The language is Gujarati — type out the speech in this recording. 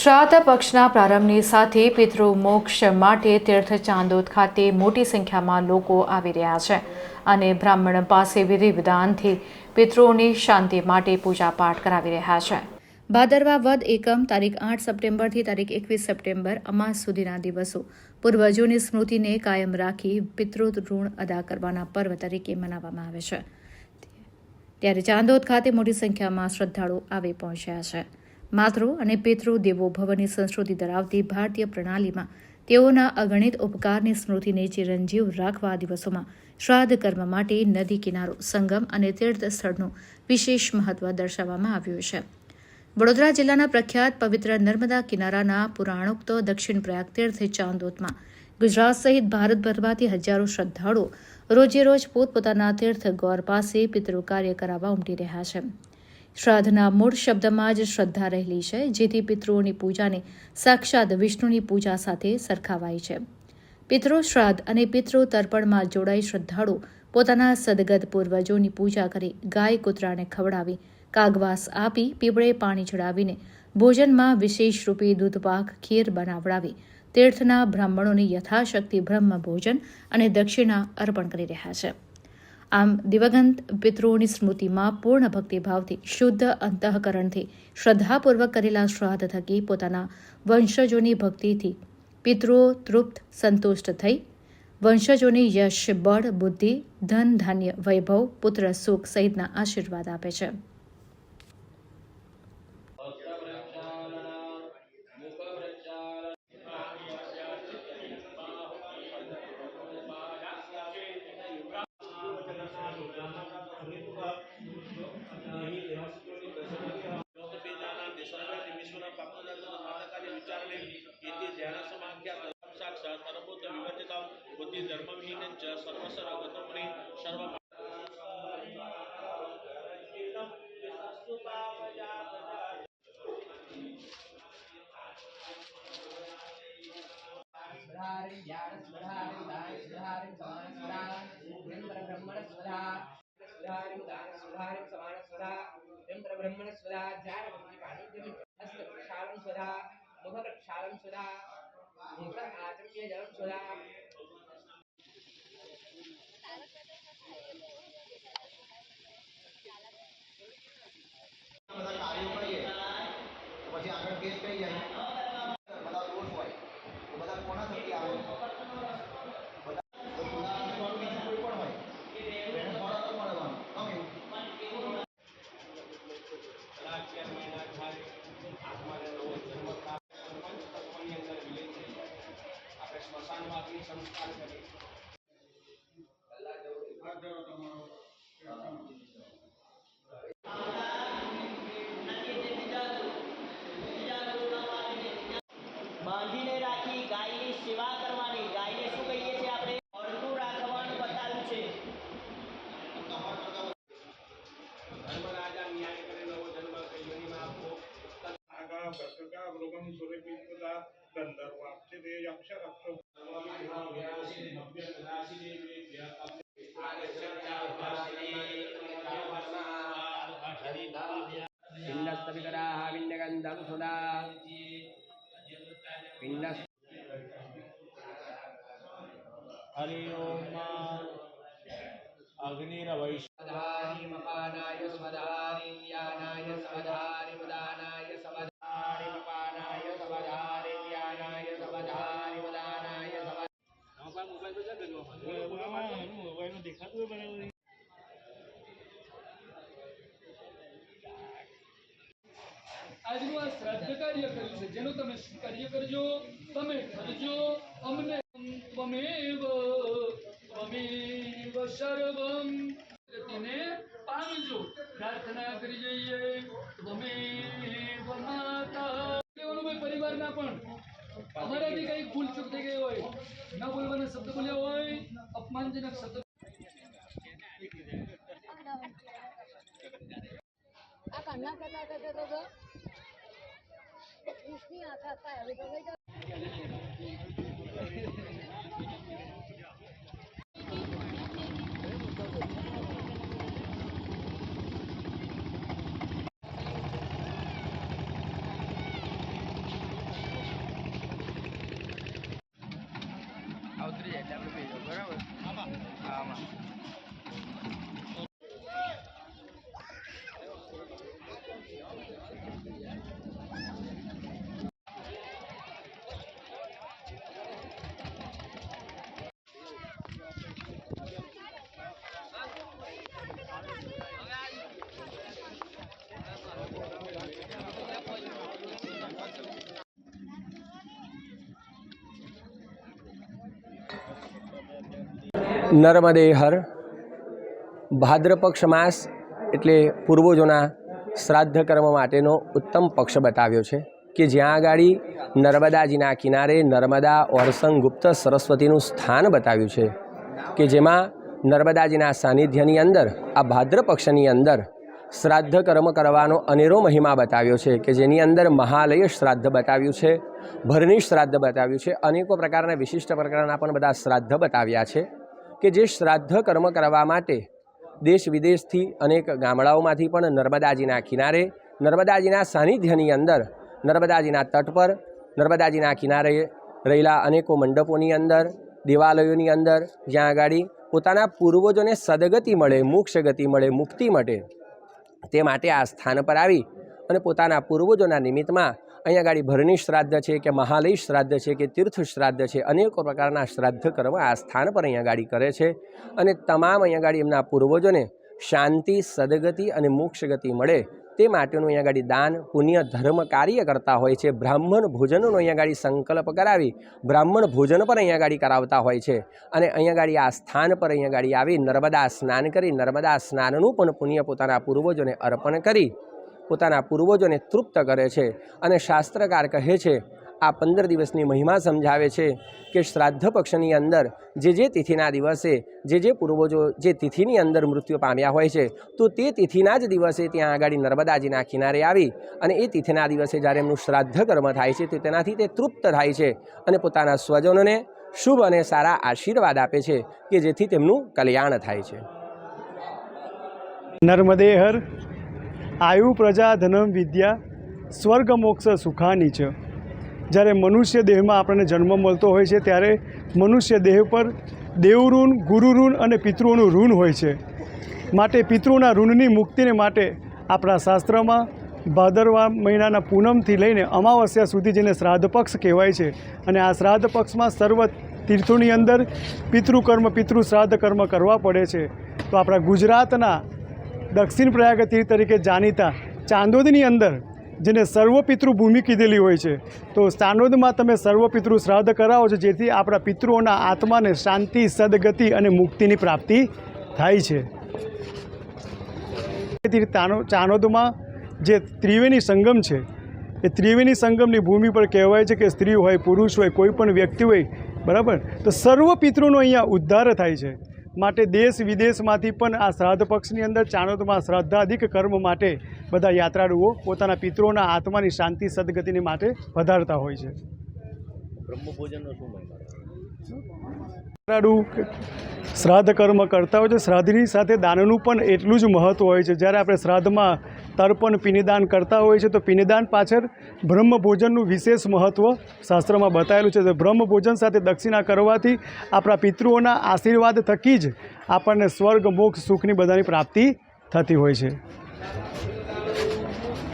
શ્રાદ્ધ પક્ષના પ્રારંભની સાથે પિતૃ મોક્ષ માટે તીર્થ ચાંદોદ ખાતે મોટી સંખ્યામાં લોકો આવી રહ્યા છે અને બ્રાહ્મણ પાસે વિધિ વિધાનથી પિતૃઓની શાંતિ માટે પૂજાપાઠ કરાવી રહ્યા છે. ભાદરવા વદ એકમ તારીખ આઠ સપ્ટેમ્બરથી તારીખ એકવીસ સપ્ટેમ્બર અમાસ સુધીના દિવસો. પૂર્વજોની સ્મૃતિને કાયમ રાખી પિતૃ ઋણ અદા કરવાના પર્વ તરીકે મનાવવામાં આવે છે. ત્યારે ચાંદોદ ખાતે મોટી સંખ્યામાં શ્રદ્ધાળુ આવી પહોંચ્યા છે. માતૃ અને પિતૃ દેવો ભવની સંસ્કૃતિ ધરાવતી ભારતીય પ્રણાલીમાં તેઓના અગણિત ઉપકારની સ્મૃતિને ચિરંજીવ રાખવા દિવસોમાં શ્રાદ્ધ કર્મ માટે નદી કિનારો, સંગમ અને તીર્થ સ્થળનું વિશેષ મહત્વ દર્શાવવામાં આવ્યું છે. વડોદરા જિલ્લાના પ્રખ્યાત પવિત્ર નર્મદા કિનારાના પુરાણોક્ત દક્ષિણ પ્રયાગ તીર્થ ચાંદોતમાં ગુજરાત સહિત ભારતભરમાંથી હજારો શ્રદ્ધાળુઓ રોજે રોજ પોતપોતાના તીર્થ ગોર પાસે પિતૃ કાર્ય કરાવવા ઉમટી રહ્યા છે. શ્રાદ્ધના મૂળ શબ્દમાં જ શ્રદ્ધા રહેલી છે, જેથી પિતૃઓની પૂજાને સાક્ષાત વિષ્ણુની પૂજા સાથે સરખાવાય છે. પિતૃ શ્રાદ્ધ અને પિતૃ તર્પણમાં જોડાઈ શ્રદ્ધાળુ પોતાના સદગત પૂર્વજોની પૂજા કરી ગાય કૂતરાને ખવડાવી, કાગવાસ આપી પીપળે પાણી ચડાવીને ભોજનમાં વિશેષ રૂપે દૂધપાક ખીર બનાવડાવી, તીર્થના બ્રાહ્મણોની યથાશક્તિ બ્રહ્મ ભોજન અને દક્ષિણા અર્પણ કરી રહ્યા છે. આમ દિવગંત પિતૃઓની સ્મૃતિમાં પૂર્ણ ભક્તિભાવથી શુદ્ધ અંતઃકરણથી શ્રદ્ધાપૂર્વક કરેલા શ્રાદ્ધ થકી પોતાના વંશજોની ભક્તિથી પિતૃઓ તૃપ્ત, સંતુષ્ટ થઈ વંશજોની યશ, બળ, બુદ્ધિ, ધન, ધાન્ય, વૈભવ, પુત્ર, સુખ સહિતના આશીર્વાદ આપે છે. समानस्वधा इन्द्रब्रह्मणस्वधा स्वधारिं दानस्वधारिं समानस्वधा इन्द्रब्रह्मणस्वधा ध्यानबुद्धिपाणिज्यं हस्तप्रक्षालं स्वधा मुखप्रक्षालं स्वधा मुख आचम्य जलं स्वधा બધા કાર્યો કરીએ પછી આગળ કેસ કઈ જાય. अंश रखो पिण्डस्तवितराः पिण्डगन्धं सुधा पिण्ड हरि ओम अग्निरवैष्णवाय मपादाय स्वधारिण्याय स्वधा આજનું આ શ્રાદ્ધ કાર્ય કર્યું છે જેનું તમે કાર્ય કરજો તમે કરજો અમને ત્વમેવ ત્વમેવ સર્વમ તેને પામજો પ્રાર્થના કરી જઈએ ત્વમેવ માતા પરિવારના પણ અમારાથી કઈ ભૂલ ચૂક થઈ ગઈ હોય, ન બોલવાના શબ્દ બોલ્યા હોય, અપમાનજનક શબ્દ આ કાના કરતા કરતા તો કૃષ્ણની આખા આખા હવે તો. ஆமாம் નર્મદે હર ભાદ્રપક્ષ માસ એટલે પૂર્વજોના શ્રાદ્ધ કર્મ માટેનો ઉત્તમ પક્ષ બતાવ્યો છે કે જ્યાં આગાડી નર્મદાજીના કિનારે નર્મદા ઓરસંગ ગુપ્ત સરસ્વતીનું સ્થાન બતાવ્યું છે કે જેમાં નર્મદાજીના સાનિધ્યની અંદર, આ ભાદ્રપક્ષની અંદર શ્રાદ્ધ કર્મ કરવાનો અનેરો મહિમા બતાવ્યો છે કે જેની અંદર મહાલય શ્રાદ્ધ બતાવ્યું છે, ભરણી શ્રાદ્ધ બતાવ્યું છે, અનેકો પ્રકારના વિશિષ્ટ પ્રકારના પણ બધા શ્રાદ્ધ બતાવ્યા છે. કે જે શ્રાદ્ધ કર્મ કરવા માટે દેશ વિદેશથી અનેક ગામડાઓમાંથી પણ નર્મદાજીના કિનારે, નર્મદાજીના સાનિધ્યની અંદર, નર્મદાજીના તટ પર, નર્મદાજીના કિનારે રહેલા અનેકો મંડપોની અંદર, દેવાલયોની અંદર, જ્યાં આગાડી પોતાના પૂર્વજોને સદગતિ મળે મોક્ષ ગતિ મળે, મુક્તિ મળે તે માટે આ સ્થાન પર આવી અને પોતાના પૂર્વજોના નિમિત્તમાં અહીંયા ગાડી ભરણી શ્રાદ્ધ છે કે મહાલય શ્રાદ્ધ છે કે તીર્થ શ્રાદ્ધ છે, અનેકો પ્રકારના શ્રાદ્ધ કર્મ આ સ્થાન પર અહીંયા ગાડી કરે છે. અને તમામ અહીંયા ગાડી એમના પૂર્વજોને શાંતિ, સદગતિ અને મોક્ષ ગતિ મળે તે માટેનું અહીંયા ગાડી દાન, પુણ્ય, ધર્મ કાર્ય કરતા હોય છે. બ્રાહ્મણ ભોજનનો અહીંયા ગાડી સંકલ્પ કરાવી બ્રાહ્મણ ભોજન પર અહીંયા ગાડી કરાવતા હોય છે. અને અહીંયા ગાડી આ સ્થાન પર અહીંયા ગાડી આવી નર્મદા સ્નાન કરી, નર્મદા સ્નાનનું પણ પુણ્ય પોતાના પૂર્વજોને અર્પણ કરી. પોતાના પૂર્વજોને તૃપ્ત કરે છે અને શાસ્ત્રકાર કહે છે, આ પંદર દિવસની મહિમા સમજાવે છે કે શ્રાદ્ધ પક્ષની અંદર જે જે તિથિના દિવસે જે જે પૂર્વજો જે તિથિની અંદર મૃત્યુ પામ્યા હોય છે, તો તે તિથિના જ દિવસે ત્યાં આગળ નર્મદાજીના કિનારે આવી અને એ તિથિના દિવસે જ્યારે એમનું શ્રાદ્ધ કર્મ થાય છે, તો તેનાથી તે તૃપ્ત થાય છે અને પોતાના સ્વજનોને શુભ અને સારા આશીર્વાદ આપે છે કે જેથી તેમનું કલ્યાણ થાય છે. નર્મદે હર આયુ પ્રજા ધનમ વિદ્યા સ્વર્ગ મોક્ષ સુખાની છે. જ્યારે મનુષ્ય દેહમાં આપણને જન્મ મળતો હોય છે, ત્યારે મનુષ્ય દેહ પર દેવઋણ ગુરુઋણ અને પિતૃઓનું ઋણ હોય છે. માટે પિતૃના ઋણની મુક્તિને માટે આપણા શાસ્ત્રમાં ભાદરવા મહિનાના પૂનમથી લઈને અમાવસ્યા સુધી જેને શ્રાદ્ધ પક્ષ કહેવાય છે અને આ શ્રાદ્ધ પક્ષમાં સર્વ તીર્થોની અંદર પિતૃકર્મ પિતૃ શ્રાદ્ધ કર્મ કરવા પડે છે. તો આપણા ગુજરાતના દક્ષિણ પ્રયાગ તીર્થ તરીકે જાણીતા ચાંદોદની અંદર, જેને સર્વપિતૃ ભૂમિ કીધેલી હોય છે. તો ચાંદોદમાં તમે સર્વપિતૃ શ્રાદ્ધ કરાવો છો, જેથી આપણા પિતૃઓના આત્માને શાંતિ, સદગતિ અને મુક્તિની પ્રાપ્તિ થાય છે. ચાંદોદમાં જે ત્રિવેણી સંગમ છે, એ ત્રિવેણી સંગમની ભૂમિ પર કહેવાય છે કે સ્ત્રી હોય, પુરુષ હોય, કોઈ પણ વ્યક્તિ હોય, બરાબર? તો સર્વ પિતૃનો અહીંયા ઉદ્ધાર થાય છે. માટે દેશ વિદેશમાંથી પણ આ શ્રાદ્ધ પક્ષની અંદર ચાણોદમાં શ્રાદ્ધાધિક કર્મ માટે બધા યાત્રાળુઓ પોતાના પિત્રોના આત્માની શાંતિ સદગતિની માટે વધારતા હોય છે. યાત્રાળુ શ્રાદ્ધ કર્મ કરતા હોય છે. શ્રાદ્ધની સાથે દાનનું પણ એટલું જ મહત્ત્વ હોય છે. જ્યારે આપણે શ્રાદ્ધમાં તર્પણ પિંડદાન કરતા હોય છે, તો પિંડદાન પાછળ બ્રહ્મ ભોજનનું વિશેષ મહત્ત્વ શાસ્ત્રમાં બતાવેલું છે. તો બ્રહ્મ ભોજન સાથે દક્ષિણા કરવાથી આપણા પિતૃઓના આશીર્વાદ થકી જ આપણને સ્વર્ગ, મોક્ષ, સુખની બધાની પ્રાપ્તિ થતી હોય છે.